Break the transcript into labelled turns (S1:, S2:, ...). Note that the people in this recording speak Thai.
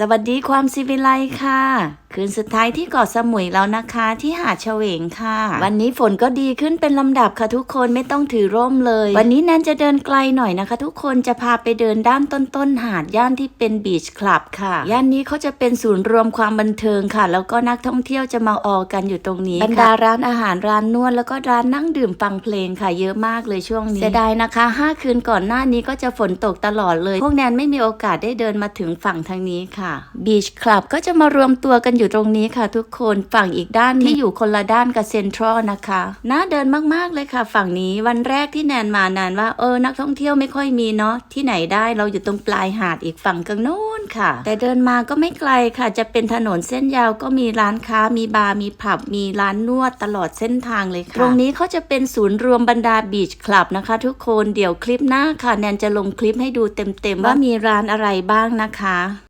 S1: สวัสดีความสิวิไลค่ะ คืนสุดท้ายที่เกาะสมุยแล้วนะคะที่หาดเฉวงค่ะ วันนี้ฝนก็ดีขึ้นเป็นลำดับค่ะทุกคนไม่ต้องถือร่มเลย วันนี้แนนจะเดินไกลหน่อยนะคะ ทุกคนจะพาไปเดินด้านต้นๆหาดย่านที่เป็นบีชคลับค่ะ ย่านนี้เขาจะเป็นศูนย์รวมความบันเทิงค่ะ แล้วก็นักท่องเที่ยวจะมาออกันอยู่ตรงนี้บรรดาร้านอาหารร้านนวดแล้วก็ร้านนั่งดื่มฟังเพลงค่ะ เยอะมากเลยช่วงนี้เสียดายนะคะห้าคืนก่อนหน้านี้ก็จะฝนตกตลอดเลย พวกแนนไม่มีโอกาสได้เดินมาถึงฝั่งทางนี้ค่ะบีชคลับก็จะมารวมตัวกันอยู่ตรงนี้ค่ะ ทุกคนฝั่งอีกด้านที่อยู่คนละด้านกับเซ็นทรัลนะคะน่าเดินมากๆเลยค่ะ ฝั่งนี้วันแรกที่แนนมานานว่าเออนักท่องเที่ยวไม่ค่อยมีเนาะที่ไหนได้เราอยู่ตรงปลายหาดอีกฝั่งกันโน้นค่ะ แต่เดินมาก็ไม่ไกลค่ะ จะเป็นถนนเส้นยาวก็มีร้านค้ามีบาร์มีผับมีร้านนวดตลอดเส้นทางเลยค่ะตรงนี้เขาจะเป็นศูนย์รวมบรรดาบีชคลับนะคะ ทุกคนเดี๋ยวคลิปหน้าค่ะแนนจะลงคลิปให้ดูเต็มๆว่ามีร้านอะไรบ้างนะคะ